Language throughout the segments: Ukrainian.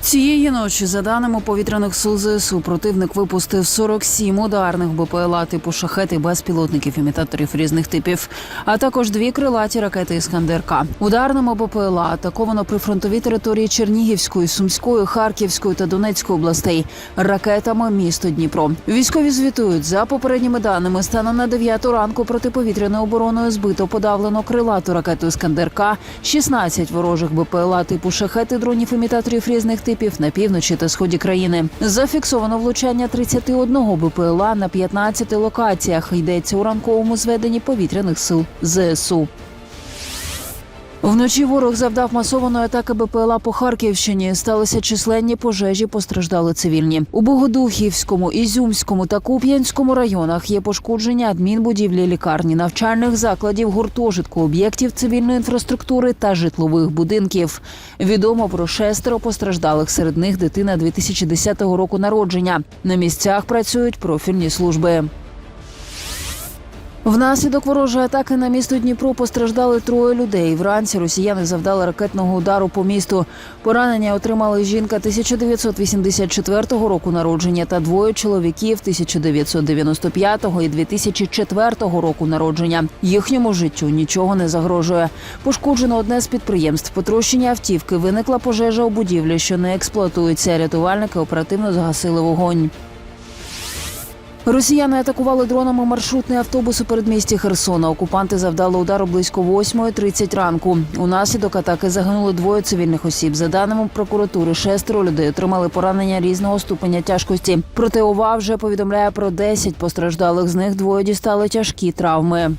Цієї ночі, за даними повітряних сил ЗСУ, противник випустив 47 ударних БПЛА типу шахети безпілотників імітаторів різних типів, а також дві крилаті ракети Іскандер-К. Ударними БПЛА атаковано прифронтові території Чернігівської, Сумської, Харківської та Донецької областей ракетами місто Дніпро. Військові звітують за попередніми даними. Станом на 9 ранку протиповітряною обороною збито подавлено крилату ракету Іскандер-К, 16 ворожих БПЛА типу шахети дронів імітаторів різних типів на півночі та сході країни. Зафіксовано влучання 31 БПЛА на 15 локаціях. Йдеться у ранковому зведенні повітряних сил ЗСУ. Вночі ворог завдав масованої атаки БПЛА по Харківщині. Сталися численні пожежі, постраждали цивільні. У Богодухівському, Ізюмському та Куп'янському районах є пошкодження адмінбудівлі лікарні, навчальних закладів, гуртожитку, об'єктів цивільної інфраструктури та житлових будинків. Відомо про шестеро постраждалих. Серед них дитина 2010 року народження. На місцях працюють профільні служби. Внаслідок ворожої атаки на місто Дніпро постраждали троє людей. Вранці росіяни завдали ракетного удару по місту. Поранення отримали жінка 1984 року народження та двоє чоловіків 1995 і 2004 року народження. Їхньому життю нічого не загрожує. Пошкоджено одне з підприємств. Потрощення автівки виникла пожежа у будівлі, що не експлуатується. Рятувальники оперативно загасили вогонь. Росіяни атакували дронами маршрутний автобус у передмісті Херсона. Окупанти завдали удару близько 8.30 ранку. Унаслідок атаки загинули двоє цивільних осіб. За даними прокуратури, шестеро людей отримали поранення різного ступеня тяжкості. Проте ОВА вже повідомляє про 10 постраждалих. З них двоє дістали тяжкі травми.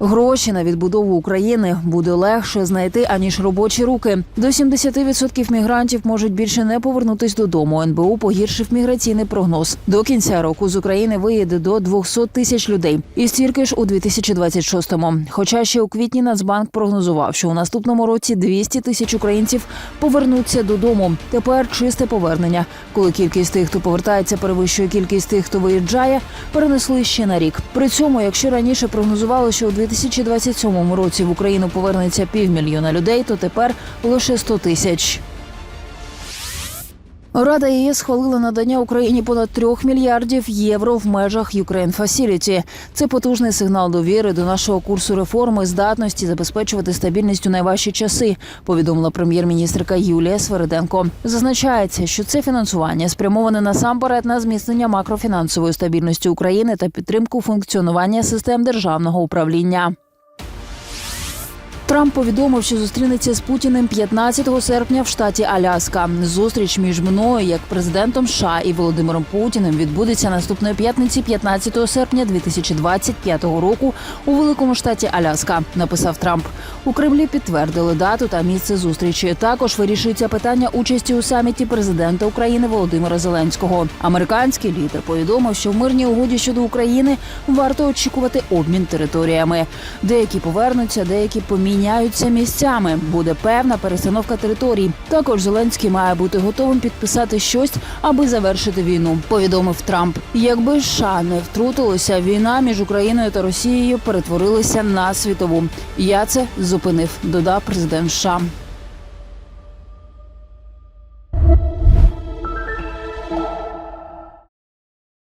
Гроші на відбудову України буде легше знайти аніж робочі руки. До 70% мігрантів можуть більше не повернутись додому. НБУ погіршив міграційний прогноз. До кінця року з України виїде до 200 тисяч людей, і стільки ж у 2026-му. Хоча ще у квітні Нацбанк прогнозував, що у наступному році 200 тисяч українців повернуться додому. Тепер чисте повернення. Коли кількість тих, хто повертається, перевищує кількість тих, хто виїжджає, перенесли ще на рік. При цьому, якщо раніше прогнозували, що у 2027 році в Україну повернеться півмільйона людей, то тепер лише 100 тисяч. Рада ЄС схвалила надання Україні понад 3 мільярдів євро в межах Ukraine Facility. Це потужний сигнал довіри до нашого курсу реформи, здатності забезпечувати стабільність у найважчі часи. Повідомила прем'єр-міністрка Юлія Свериденко. Зазначається, що це фінансування спрямоване насамперед на зміцнення макрофінансової стабільності України та підтримку функціонування систем державного управління. Трамп повідомив, що зустрінеться з Путіним 15 серпня в штаті Аляска. Зустріч між мною як президентом США і Володимиром Путіним відбудеться наступної п'ятниці, 15 серпня 2025 року у великому штаті Аляска. Написав Трамп. У Кремлі підтвердили дату та місце зустрічі. Також вирішується питання участі у саміті президента України Володимира Зеленського. Американський лідер повідомив, що в мирній угоді щодо України варто очікувати обмін територіями. Деякі повернуться, деякі поміняються місцями. Буде певна перестановка територій. Також Зеленський має бути готовим підписати щось, аби завершити війну. Повідомив Трамп. Якби США не втрутилося, війна між Україною та Росією перетворилася на світову. Я це зупинив. Додав президент США.